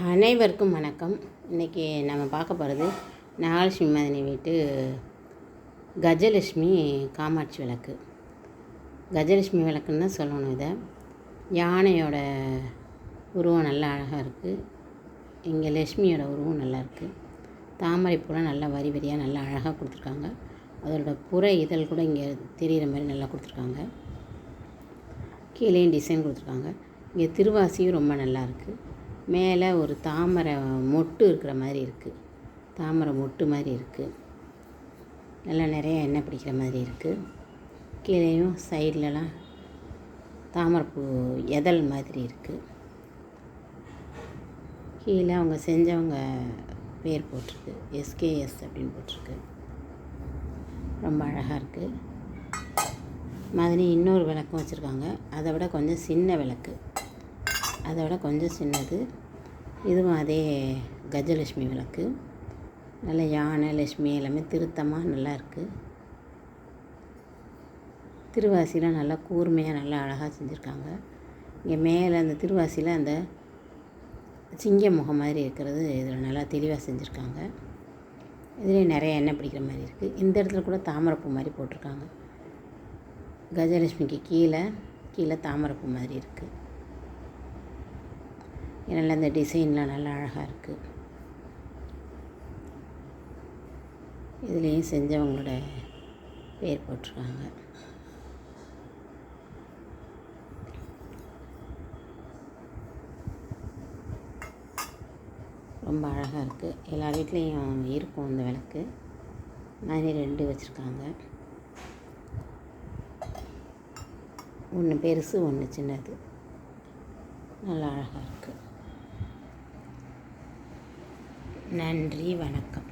அனைவருக்கும் வணக்கம். இன்றைக்கி நம்ம பார்க்க போகிறது நாகலட்சுமி மதனி வீட்டு கஜலட்சுமி காமாட்சி விளக்கு. கஜலட்சுமி விளக்குன்னு தான் சொல்லணும் இதை. யானையோட உருவம் நல்லா அழகாக இருக்குது இங்கே லக்ஷ்மியோட உருவம் நல்லா இருக்குது தாமரை பூலாம் நல்லா வரி வரியாக நல்லா அழகாக கொடுத்துருக்காங்க. அதோட புற இதழ் கூட இங்கே தெரிகிற மாதிரி நல்லா கொடுத்துருக்காங்க. கீழேயும் டிசைன் கொடுத்துருக்காங்க. இங்கே திருவாசியும் ரொம்ப நல்லா இருக்குது மேலே ஒரு தாமரை மொட்டு இருக்கிற மாதிரி இருக்குது தாமரை மொட்டு மாதிரி இருக்குது நல்லா நிறைய எண்ணெய் பிடிக்கிற மாதிரி இருக்குது கீழேயும் சைட்லலாம் தாமரைப்பூ எதல் மாதிரி இருக்குது கீழே அவங்க செஞ்சவங்க பேர் போட்டிருக்கு. எஸ்கேஎஸ் அப்படின்னு போட்டிருக்கு. ரொம்ப அழகாக இருக்குது மாதிரி இன்னொரு விளக்கும் வச்சுருக்காங்க. அதை விட கொஞ்சம் சின்ன விளக்கு. அதை கொஞ்சம் சின்னது. இதுவும் அதே கஜலட்சுமி விளக்கு. நல்ல யானை லட்சுமி எல்லாமே திருத்தமாக நல்லா இருக்குது திருவாசிலாம் நல்லா கூர்மையாக நல்லா அழகாக செஞ்சுருக்காங்க. இங்கே மேலே அந்த திருவாசியில் அந்த சிங்க முகம் மாதிரி இருக்கிறது இதில் நல்லா தெளிவாக செஞ்சுருக்காங்க. இதுலேயே நிறைய எண்ணெய் பிடிக்கிற மாதிரி இருக்குது இந்த இடத்துல கூட தாமரைப்பூ மாதிரி போட்டிருக்காங்க. கஜலட்சுமிக்கு கீழே கீழே தாமரைப்பூ மாதிரி இருக்குது நல்லா இந்த டிசைன்லாம் நல்லா அழகாக இருக்குது. இதுலேயும் செஞ்சவங்களோட பேர் போட்டிருக்காங்க. ரொம்ப அழகாக இருக்குது. எல்லா வீட்லேயும் இருக்கும் அந்த விளக்கு. மாதிரி ரெண்டு வச்சுருக்காங்க. ஒன்று பெருசு ஒன்று சின்னது. நல்லா அழகாக இருக்குது. நன்றி வணக்கம்.